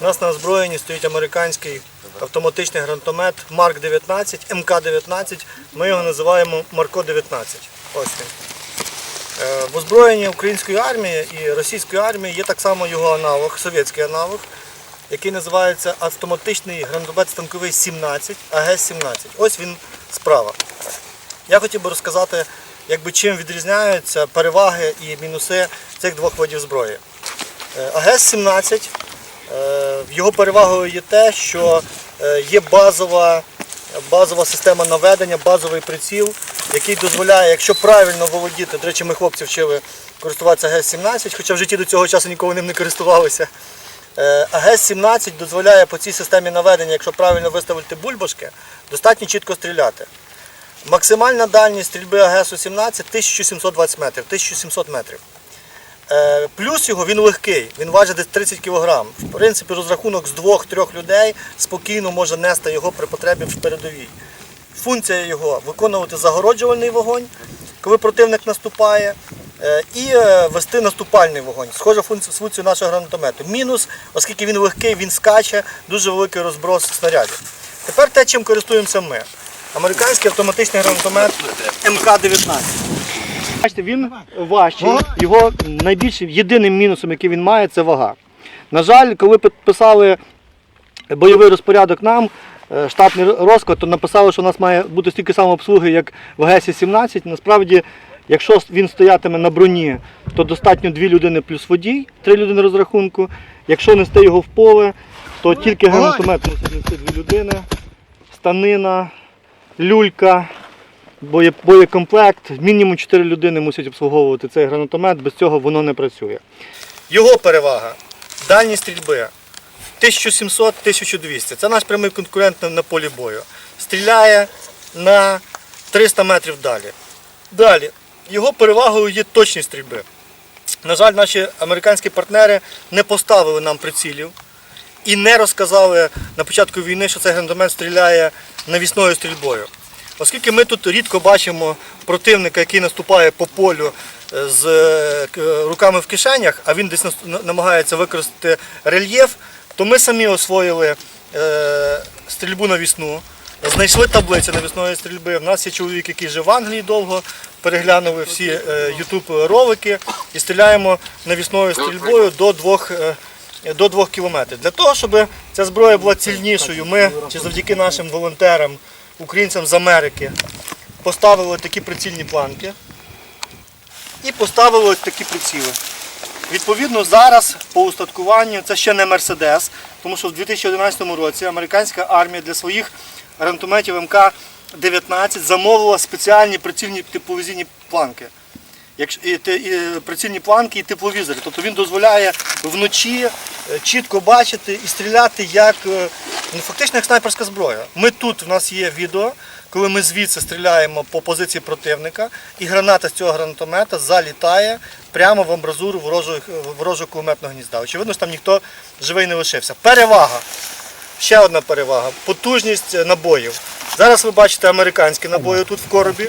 У нас на озброєнні стоїть американський автоматичний гранатомет Марк 19, МК-19. Ми його називаємо Марко 19. Ось він. Е, В озброєнні української армії і російської армії є так само його аналог, совєтський аналог, який називається автоматичний гранатомет станковий 17, АГС-17. Ось він справа. Я хотів би розказати, якби чим відрізняються переваги і мінуси цих двох видів зброї. Е, АГС-17, е, його перевагою є те, що е, є базова, базова система наведення, базовий приціл, який дозволяє, якщо правильно володіти, до речі, ми хлопці вчили користуватися АГС-17, хоча в житті до цього часу ніколи ним не користувалися. Е, АГС-17 дозволяє по цій системі наведення, якщо правильно виставити бульбашки, достатньо чітко стріляти. Максимальна дальність стрільби АГСу-17 1720 метрів, 1700 метрів. Е, Плюс його він легкий, він важить десь 30 кг. В принципі, розрахунок з двох-трьох людей спокійно може нести його при потребі в передовій. Функція його виконувати загороджувальний вогонь, коли противник наступає, е, і е, вести наступальний вогонь. Схожа функція нашого гранатомету. Мінус, оскільки він легкий, він скаче, дуже великий розброс снарядів. Тепер те, чим користуємося ми. Американський автоматичний гранатомет МК-19. Бачите, він важчий. Його найбільшим єдиним мінусом, який він має, це вага. На жаль, коли підписали бойовий розпорядок нам, е, штатний розклад, то написали, що у нас має бути стільки самообслуги, як в ГЕСі-17. Насправді, якщо він стоятиме на броні, то достатньо дві людини плюс водій, три людини розрахунку. Якщо нести його в поле, то тільки гранатомет мусить нести дві людини, станина, люлька, боєкомплект. Мінімум 4 людини мусять обслуговувати цей гранатомет, без цього воно не працює. Його перевага дальність стрільби 1700-1200. Це наш прямий конкурент на- полі бою. Стріляє на 300 метрів далі. Далі. Його перевагою є точність стрільби. На жаль, наші американські партнери не поставили нам прицілів і не розказали на початку війни, що цей гранатомет стріляє навісною стрільбою. Оскільки ми тут рідко бачимо противника, який наступає по полю е, з е, руками в кишенях, а він десь намагається використати рельєф, то ми самі освоїли е, стрільбу навісну, знайшли таблиці навісної стрільби. У нас є чоловік, який жив в Англії довго, переглянули всі е, YouTube ролики і стріляємо навісною стрільбою до двох. до 2 кілометрів. Для того, щоб ця зброя була цільнішою, ми чи завдяки нашим волонтерам, українцям з Америки, поставили такі прицільні планки і поставили такі приціли. Відповідно, зараз по устаткуванню це ще не Мерседес, тому що в 2011 році американська армія для своїх гранатометів МК-19 замовила спеціальні прицільні тепловізійні планки. Якщо і, і прицільні планки і тепловізори. Тобто він дозволяє вночі е, чітко бачити і стріляти як е, ну, фактично як снайперська зброя. Ми тут, в нас є відео, коли ми звідси стріляємо по позиції противника, і граната з цього гранатомета залітає прямо в амбразуру ворожого, ворожого кулеметного гнізда. Очевидно, що там ніхто живий не лишився. Перевага. Ще одна перевага потужність е, набоїв. Зараз ви бачите американські набої тут в коробі.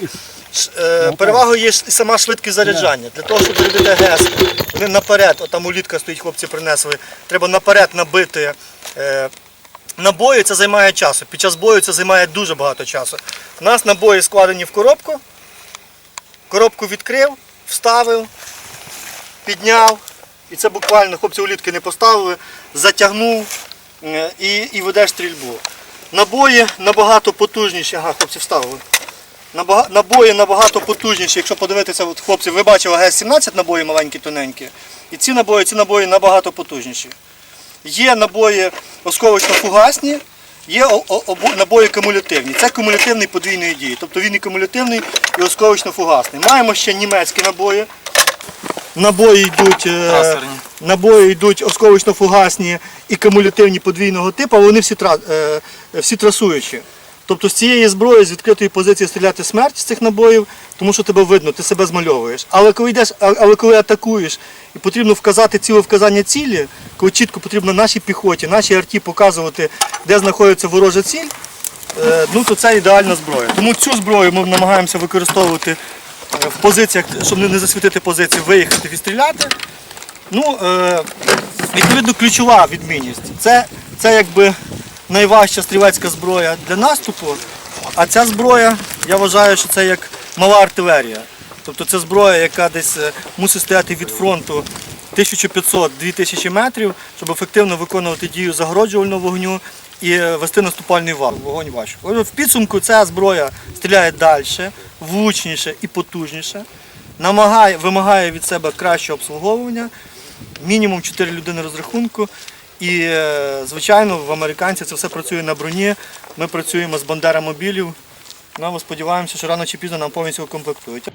Е, Перевагою є сама швидкість заряджання. Для того, щоб зарядити ГЕС, вони наперед, там улітка стоїть, хлопці принесли, треба наперед набити е, набої, це займає часу. Під час бою це займає дуже багато часу. У нас набої складені в коробку, коробку відкрив, вставив, підняв. І це буквально хлопці улітки не поставили, затягнув е, і, і ведеш стрільбу. Набої набагато потужніші. Ага, хлопці вставили. Набої набагато потужніші. Якщо подивитися, от, хлопці, ви бачили ГС-17 набої маленькі, тоненькі. І ці набої, ці набої набагато потужніші. Є набої осколочно-фугасні, є набої кумулятивні. Це кумулятивний подвійної дії. Тобто він і кумулятивний, і осколочно-фугасний. Маємо ще німецькі набої. Набої йдуть, е, Трасерні. набої йдуть осколочно-фугасні і кумулятивні подвійного типу, але вони всі, е, всі трасуючі. Тобто з цієї зброї з відкритої позиції стріляти смерть з цих набоїв, тому що тебе видно, ти себе змальовуєш. Але коли йдеш, але коли атакуєш і потрібно вказати ціле вказання цілі, коли чітко потрібно нашій піхоті, нашій арті показувати, де знаходиться ворожа ціль, е, ну то це ідеальна зброя. Тому цю зброю ми намагаємося використовувати е, в позиціях, щоб не засвітити позиції, виїхати відстріляти. Ну, е, Відповідно, ключова відмінність. Це, це якби найважча стрілецька зброя для наступу, а ця зброя, я вважаю, що це як мала артилерія. Тобто це зброя, яка десь е, мусить стояти від фронту 1500-2000 метрів, щоб ефективно виконувати дію загороджувального вогню і е, вести наступальний вал. Вогонь важко. В підсумку ця зброя стріляє далі, влучніше і потужніше, намагає, вимагає від себе кращого обслуговування, мінімум 4 людини розрахунку. І, е, звичайно, в американців це все працює на броні. Ми працюємо з Бандера мобілів. Ну, ми сподіваємося, що рано чи пізно нам повністю укомплектують.